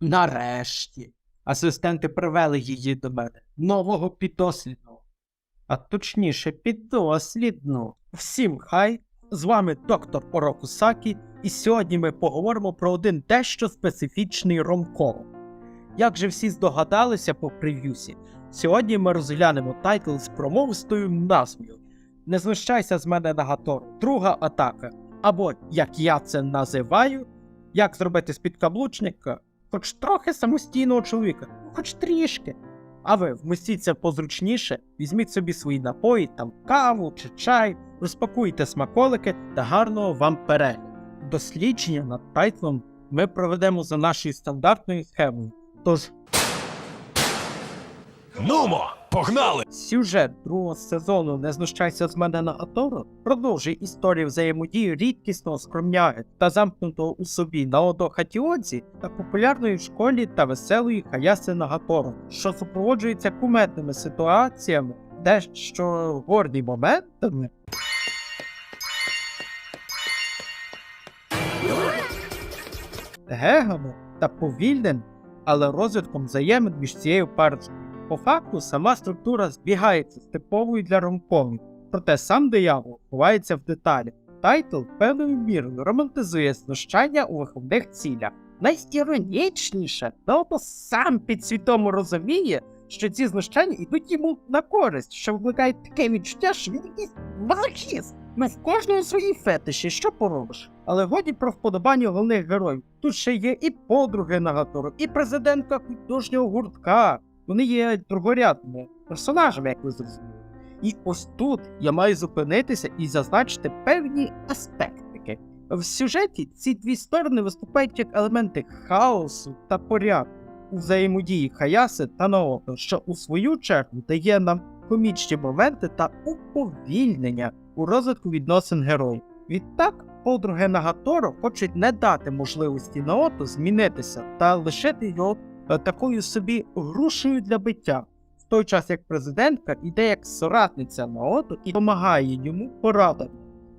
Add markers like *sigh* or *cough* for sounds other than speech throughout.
Нарешті. Асистенти привели її до мене, нового піддослідного. А точніше, піддослідну. Всім хай! З вами доктор Орокусакі, і сьогодні ми поговоримо про один дещо специфічний ромком. Як же всі здогадалися по прев'юсі, сьогодні ми розглянемо тайтл з промовистою назвою Не знущайся з мене Нагатор, друга атака. Або, як я це називаю, як зробити з підкаблучника хоч трохи самостійного чоловіка, хоч трішки. А ви вмістіться позручніше, візьміть собі свої напої, там каву чи чай, розпакуйте смаколики та гарного вам перегляду. Дослідження над тайтлом ми проведемо за нашою стандартною схемою. Тож Нумо, погнали! Сюжет другого сезону Не знущайся з мене на Аторо продовжує історію взаємодії рідкісного скромняги та замкнутого у собі Наодо Хатіодзі та популярної школі та веселої Хаяси Нагаторо, що супроводжується куметними ситуаціями, дещо горді моментами. Гегами та повільним, але розвитком взаємин між цією парочкою. По факту сама структура збігається з типовою для ромкомів, проте сам диявол ховається в деталі. Тайтл певною мірою романтизує знущання у виховних цілях. Найіронічніше, Наото сам підсвідомо розуміє, що ці знущання йдуть йому на користь, що викликає таке відчуття, що він якийсь мазохіст. Ми в кожному свої фетиші, що поробиш? Але годі про вподобання головних героїв. Тут ще є і подруги Нагатору, і президентка художнього гуртка. Вони є другорядними персонажами, як ви зрозуміли. І ось тут я маю зупинитися і зазначити певні аспектики. В сюжеті ці дві сторони виступають як елементи хаосу та порядку у взаємодії Хаяси та Наото, що у свою чергу дає нам комічні моменти та уповільнення у розвитку відносин героїв. Відтак, подруги Нагаторо хочуть не дати можливості Наото змінитися та лишити його такою собі грушею для биття, в той час як президентка іде як соратниця Наото і допомагає йому порадами,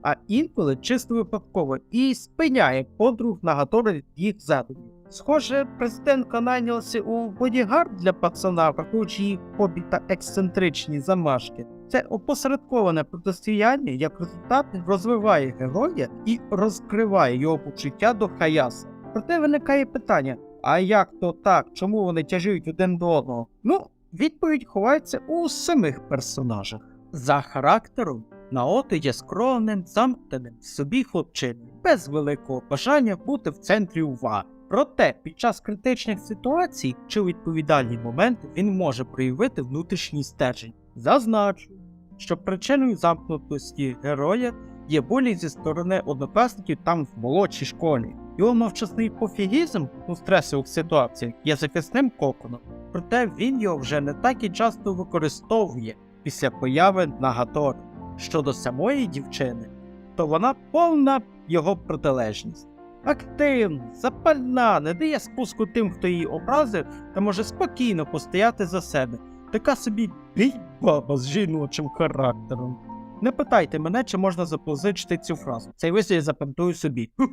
а інколи чисто випадково і спиняє подруг Нагаторо від їх задумів. Схоже, президентка найнялася у бодігард для пацана, враховуючи її хобі та ексцентричні замашки. Це опосередковане протистояння як результат розвиває героя і розкриває його почуття до Хаяса. Проте виникає питання: а як то так? Чому вони тяжують один до одного? Ну, відповідь ховається у самих персонажах. За характером Наото є скромним, замкненим в собі хлопчиною, без великого бажання бути в центрі уваги. Проте під час критичних ситуацій чи відповідальні моменти він може проявити внутрішній стержень. Зазначу, що причиною замкнутості героя є болі зі сторони однокласників там в молодшій школі. Його мовчасний пофігізм у стресових ситуаціях є захисним коконом, проте він його вже не так і часто використовує після появи Нагатори. Щодо самої дівчини, то вона повна його протилежність. Активна, запальна, не дає спуску тим, хто її образив, та може спокійно постояти за себе. Така собі бій-баба з жіночим характером. Не питайте мене, чи можна запозичити цю фразу. Цей вислів я запам'ятую собі. *clears throat*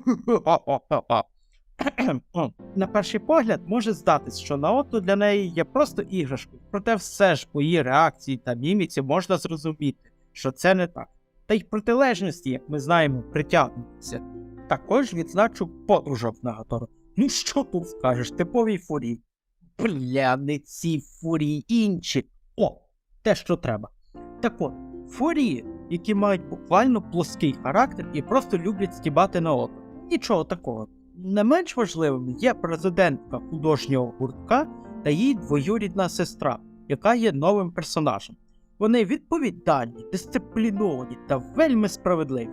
На перший погляд може здатись, що Наото для неї є просто іграшкою, проте все ж по її реакції та міміці можна зрозуміти, що це не так. Та й протилежності, як ми знаємо, притягнуться. Також відзначу подружок Нагатору. Ну що тут скажеш, типовій фурії. Бля, не ці фурії інші. О, те, що треба. Так от, фурії, які мають буквально плоский характер і просто люблять стібати на око. Нічого такого. Не менш важливим є президентка художнього гуртка та її двоюрідна сестра, яка є новим персонажем. Вони відповідальні, дисципліновані та вельми справедливі.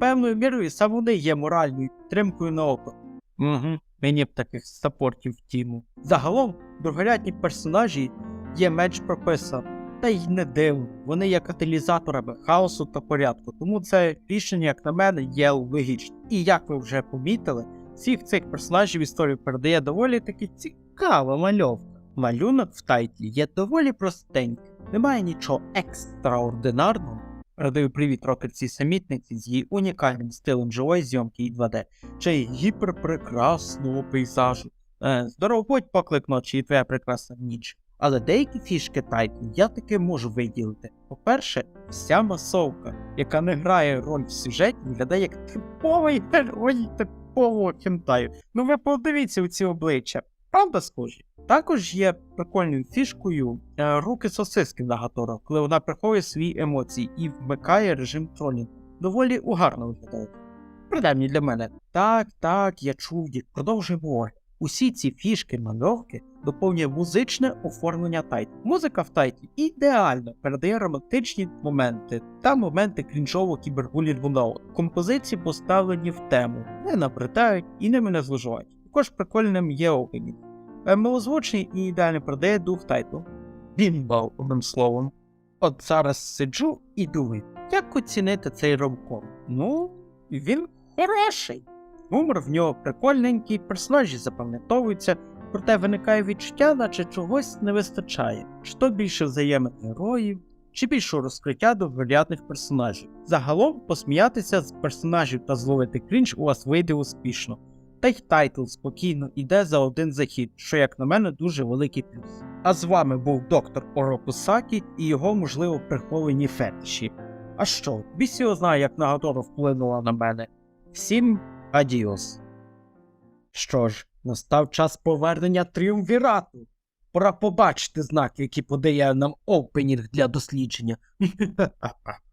Певною мірою саме вони є моральною підтримкою на око. Угу, мені б таких сапортів в тіму. Загалом, другорядні персонажі є менш прописані. Та й не дивно, вони є каталізаторами хаосу та порядку, тому це рішення, як на мене, є логічним. І як ви вже помітили, всіх цих персонажів історію передає доволі таки цікава мальовка. Малюнок в тайтлі є доволі простенький, немає нічого екстраординарного, Передаю привіт рокерці самітниці з її унікальним стилем живої зйомки і 2D, чи гіперпрекрасного пейзажу. Е, здорово будь поклик ночі і твоя прекрасна ніч. Але деякі фішки Titan я таки можу виділити. По-перше, вся масовка, яка не грає роль в сюжеті, виглядає як типовий герой типового хентаю. Ну ви подивіться у ці обличчя, правда схожі? Також є прикольною фішкою е, руки сосиски на Гаторо, коли вона приховує свої емоції і вмикає режим тролінгу. Доволі угарно виглядає. Принаймні для мене. Так, так, я чув їх, продовжуємо. Усі ці фішки мальовки доповнює музичне оформлення тайті. Музика в тайті ідеально передає романтичні моменти та моменти крінжового кібербулінгу ноут. Композиції поставлені в тему, не набридають і не зловживають. Також прикольним є опенінг. Е, Милозвучний і ідеально передає дух тайту. Бімбал, одним словом. От зараз сиджу і думаю, як оцінити цей ромком? Ну, він хороший. Гумор в нього прикольненький, персонажі запам'ятовуються, проте виникає відчуття, наче чогось не вистачає. Чи то більше взаємин героїв, чи більше розкриття довголядних персонажів. Загалом посміятися з персонажів та зловити крінж у вас вийде успішно. Та й тайтл спокійно йде за один захід, що, як на мене, дуже великий плюс. А з вами був доктор Оропусакі і його, можливо, приховані фетиші. А що, біс його знає, як Нагатора вплинула на мене. Всім адіос. Що ж, настав час повернення тріумвірату. Пора побачити знаки, які подає нам опенінг для дослідження. *laughs*